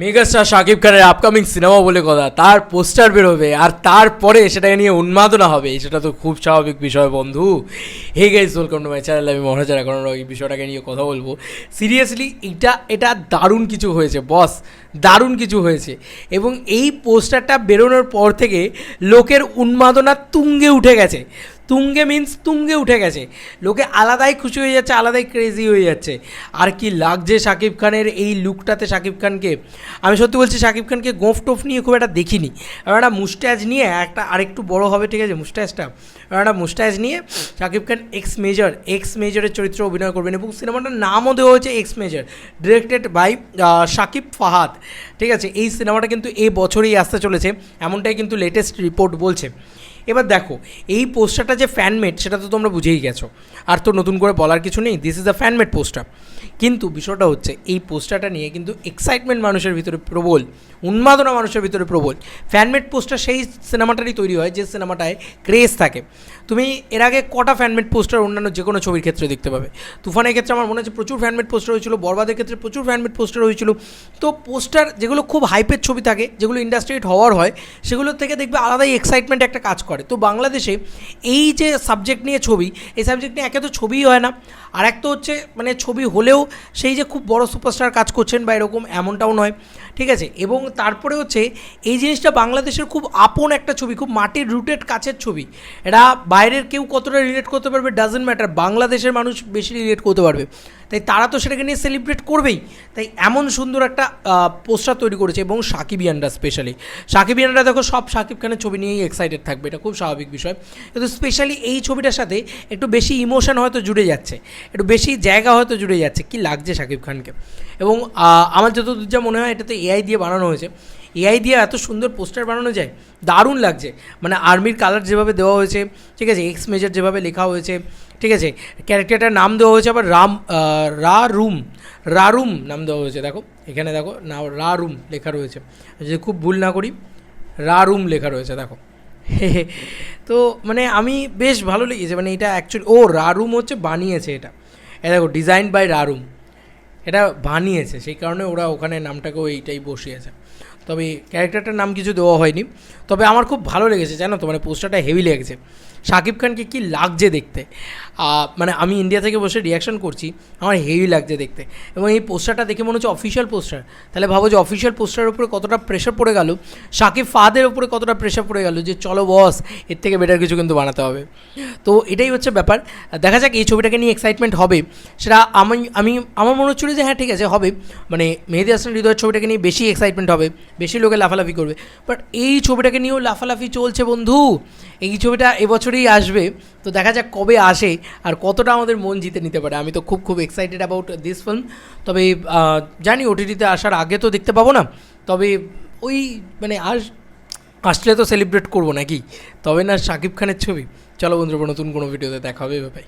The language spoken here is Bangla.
মেগাস্টার শাকিব খানের আপকামিং সিনেমা বলে কথা। তার পোস্টার বেরোবে আর তারপরে সেটাকে নিয়ে উন্মাদনা হবে। সেটা তো খুব স্বাভাবিক বিষয় বন্ধু। Hey guys welcome to my channel আমি মহারাজার এখন এই বিষয়টাকে নিয়ে কথা বলব। সিরিয়াসলি এটা এটা দারুণ কিছু হয়েছে বস দারুণ কিছু হয়েছে। এবং এই পোস্টারটা বেরোনোর পর থেকে লোকের উন্মাদনা তুঙ্গে উঠে গেছে। তুঙ্গে মিন্স তুঙ্গে উঠে গেছে। লোকে আলাদাই খুশি হয়ে যাচ্ছে, আলাদাই ক্রেজি হয়ে যাচ্ছে। আর কি লাগছে শাকিব খানের এই লুকটাতে শাকিব খানকে? আমি সত্যি বলছি, শাকিব খানকে গোফ টোফ নিয়ে খুব একটা দেখিনি। একটা মুস্ট্যাচ নিয়ে একটা আরেকটু বড় হবে, ঠিক আছে মুস্ট্যাচটা একটা মুস্ট্যাচ নিয়ে Shakib Khan ex major ex মেজরের চরিত্রে অভিনয় করবেন এবং সিনেমাটার নামও দেওয়া হয়েছে ex major directed by Shakib Fahad. ঠিক আছে, এই সিনেমাটা কিন্তু এ বছরেই আসতে চলেছে, এমনটাই কিন্তু লেটেস্ট রিপোর্ট বলছে। এবার দেখো, এই পোস্টারটা যে ফ্যানমেড সেটা তো তোমরা বুঝেই গেছো। আর তো নতুন করে বলার কিছু নেই this is a fanmade poster কিন্তু বিষয়টা হচ্ছে, এই পোস্টারটা নিয়ে কিন্তু এক্সাইটমেন্ট মানুষের ভিতরে প্রবল, উন্মাদনা মানুষের ভিতরে প্রবল। ফ্যানমেড পোস্টার সেই সিনেমাটারই তৈরি হয়, যে সিনেমাটায় ক্রেজ থাকে। তুমি এর আগে কটা ফ্যানমেড পোস্টার অন্যান্য যে কোনো ছবির ক্ষেত্রে দেখতে পাবে। তুফানের ক্ষেত্রে আমার মনে হচ্ছে প্রচুর ফ্যানমেড পোস্টার হয়েছিল, বরবাদের ক্ষেত্রে প্রচুর ফ্যানমেড পোস্টার হয়েছিল। তো পোস্টার যেগুলো খুব হাইপের ছবি থাকে, যেগুলো ইন্ডাস্ট্রিট হওয়ার হয়, সেগুলোর থেকে দেখবে আলাদাই এক্সাইটমেন্ট একটা কাজ করে। তো বাংলাদেশে এই যে সাবজেক্ট নিয়ে ছবি, এই সাবজেক্ট নিয়ে একে তো ছবিই হয় না। আর এক তো হচ্ছে মানে ছবি হলেও সেই যে খুব বড় সুপারস্টার কাজ করছেন বা এরকম এমনটাও নয়। ঠিক আছে? এবং তারপরে হচ্ছে এই জিনিসটা বাংলাদেশের খুব আপন একটা ছবি, খুব মাটির রুটেড কাছের ছবি। এটা বাইরের কেউ কতটা রিলেট করতে পারবে ডাজেন্ট ম্যাটার বাংলাদেশের মানুষ বেশি রিলেট করতে পারবে। তাই তারা তো সেটাকে নিয়ে সেলিব্রেট করবেই। তাই এমন সুন্দর একটা পোস্টার তৈরি করেছে এবং সাকিবিয়ানরা স্পেশালি সাকিবিয়ানরা দেখো সব সাকিব খানের ছবি নিয়েই এক্সাইটেড থাকবে, এটা খুব স্বাভাবিক বিষয়। কিন্তু স্পেশালি এই ছবিটার সাথে একটু বেশি ইমোশন হয়তো জুড়ে যাচ্ছে, একটু বেশি জায়গা হয়তো জুড়ে যাচ্ছে, কি লাগছে সাকিব খানকে? এবং আমার যতদূর যা মনে হয় এটা তো এআই দিয়ে বানানো হয়েছে। এআই দিয়ে এত সুন্দর পোস্টার বানানো যায়, দারুণ লাগছে। মানে আর্মির কালার যেভাবে দেওয়া হয়েছে, ঠিক আছে এক্স মেজার যেভাবে লেখা হয়েছে, ঠিক আছে, ক্যারেক্টারটার নাম দেওয়া হয়েছে আবার রাম রা রুম রা রুম নাম দেওয়া হয়েছে, দেখো, এখানে দেখো, না, রা রুম লেখা রয়েছে। যদি খুব ভুল না করি, রা রুম লেখা রয়েছে, দেখো। তো মানে আমি বেশ ভালো লেগেছে মানে এটা অ্যাকচুয়ালি ও রা রুম হচ্ছে বানিয়েছে এটা। এ দেখো ডিজাইন বাই রারুম এটা বানিয়েছে, সেই কারণে ওরা ওখানে নামটাকেও এইটাই বসিয়েছে। তবে ক্যারেক্টারটার নাম কিছু দেওয়া হয়নি। তবে আমার খুব ভালো লেগেছে, জানো তো? মানে পোস্টারটা হেভি লেগেছে। শাকিব খানকে কি লাগছে দেখতে? মানে আমি ইন্ডিয়া থেকে বসে রিয়াকশন করছি, আমার হেভি লাগছে দেখতে। এবং এই পোস্টারটা দেখে মনে হচ্ছে অফিসিয়াল পোস্টার তাহলে ভাবো যে অফিসিয়াল পোস্টারের উপরে কতটা প্রেশার পড়ে গেল শাকিব ফাদের উপরে কতটা প্রেশার পড়ে গেল যে চলো বস এর থেকে বেটার কিছু কিন্তু বানাতে হবে। তো এটাই হচ্ছে ব্যাপার। দেখা যাক এই ছবিটাকে নিয়ে এক্সাইটমেন্ট হবে। সেটা আমি আমি, আমার মনে হচ্ছিল যে হ্যাঁ ঠিক আছে, হবে। মানে মেহেদি হাসান হৃদয়ের ছবিটাকে নিয়ে বেশি এক্সাইটমেন্ট হবে, বেশি লোকে লাফালাফি করবে। বাট এই ছবিটাকে নিয়েও লাফালাফি চলছে বন্ধু। এই ছবিটা এবছরেই আসবে, তো দেখা যাক কবে আসে আর কতটা আমাদের মন জিতে নিতে পারে। আমি তো খুব খুব এক্সাইটেড অ্যাবাউট দিস ফিল্ম তবে জানি ওটিটিতে আসার আগে তো দেখতে পাবো না। তবে ওই মানে আস আসলে তো সেলিব্রেট করব নাকি? তবে না শাকিব খানের ছবি। চলো বন্ধুরা, নতুন কোনো ভিডিওতে দেখা হবে ভাই